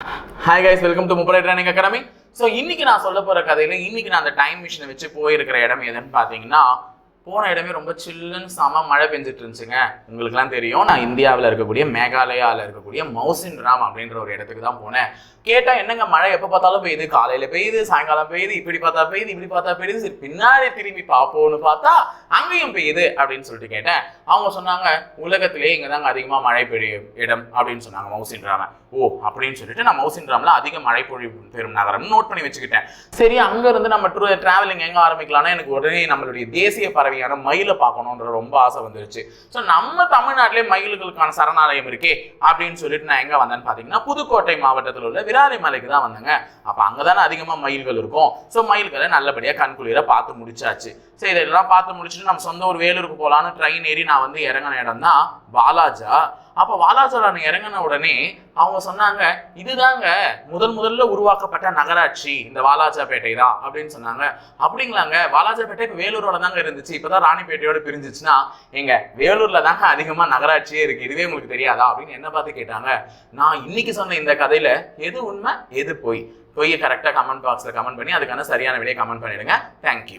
Hi guys welcome to Muppadai training academy so இன்னைக்கு நான் சொல்ல போற கதையில இன்னைக்கு நான் அந்த டைம் மிஷினை வச்சு போயிருக்கிற இடம் எதுன்னு பார்த்தீங்கன்னா போன இடமே ரொம்ப சில்லுன்னு செம மழை பெஞ்சிட்டு இருந்துச்சுங்க உங்களுக்குலாம் தெரியும் நான் இந்தியாவில் இருக்கக்கூடிய மேகாலயாவில் இருக்கக்கூடிய மௌசின் ராம் அப்படின்ற ஒரு இடத்துக்கு தான் போனேன். கேட்டால் என்னங்க மழை? எப்போ பார்த்தாலும் பெய்யுது. காலையில் பெய்யுது சாயங்காலம் பெய்யுது இப்படி பார்த்தா பெய்யுது இப்படி பார்த்தா பெய்யுது. சரி பின்னாடி திரும்பி பார்ப்போம்னு பார்த்தா அங்கேயும் பெய்யுது அப்படின்னு சொல்லிட்டு கேட்டேன். அவங்க சொன்னாங்க உலகத்திலே இங்கே தாங்க அதிகமாக மழை பெய்யும் இடம் அப்படின்னு சொன்னாங்க மௌசின் ராம. ஓ அப்படின்னு சொல்லிட்டு நான் மௌசின் ராமில் அதிக மழை பொழிவு பெறும் நகரம் நோட் பண்ணி வச்சுக்கிட்டேன். சரி அங்கேருந்து நம்ம டூ ட்ராவலிங் எங்கே ஆரம்பிக்கலாம்னா எனக்கு உடனே நம்மளுடைய தேசிய பறவை பறவையான மயிலை பார்க்கணுன்ற ரொம்ப ஆசை வந்துருச்சு. ஸோ நம்ம தமிழ்நாட்டிலே மயில்களுக்கான சரணாலயம் இருக்கே அப்படின்னு சொல்லிட்டு நான் எங்கே வந்தேன்னு பார்த்தீங்கன்னா புதுக்கோட்டை மாவட்டத்தில் உள்ள விராலிமலைக்கு தான் வந்தேங்க. அப்போ அங்கே தானே அதிகமாக மயில்கள் இருக்கும். ஸோ மயில்களை நல்லபடியாக கண்குளிர பார்த்து முடிச்சாச்சு. சரி இதெல்லாம் பார்த்து முடிச்சுட்டு நம்ம சொந்த ஒரு வேலூருக்கு போகலான்னு ட்ரெயின் ஏறி நான் வந்து இறங்கின இடம் தான் பாலாஜா. அப்போ வாலாஜால இறங்கின உடனே அவங்க சொன்னாங்க இதுதாங்க முதல் முதல்ல உருவாக்கப்பட்ட நகராட்சி இந்த வாலாஜாபேட்டை தான் அப்படின்னு சொன்னாங்க. அப்படிங்களாங்க. வாலாஜாபேட்டை இப்போ வேலூரோட தாங்க இருந்துச்சு. இப்போதான் ராணிப்பேட்டையோட பிரிஞ்சிச்சுன்னா எங்க வேலூர்ல தாங்க அதிகமாக நகராட்சியே இருக்கு. இதுவே உங்களுக்கு தெரியாதா? அப்படின்னு என்ன பார்த்து கேட்டாங்க. நான் இன்னைக்கு சொன்ன இந்த கதையில எது உண்மை எது பொய்? பொய்யை கரெக்டாக கமெண்ட் பாக்ஸில் கமெண்ட் பண்ணி அதுக்கான சரியான விடையை கமெண்ட் பண்ணிடுங்க. தேங்க்யூ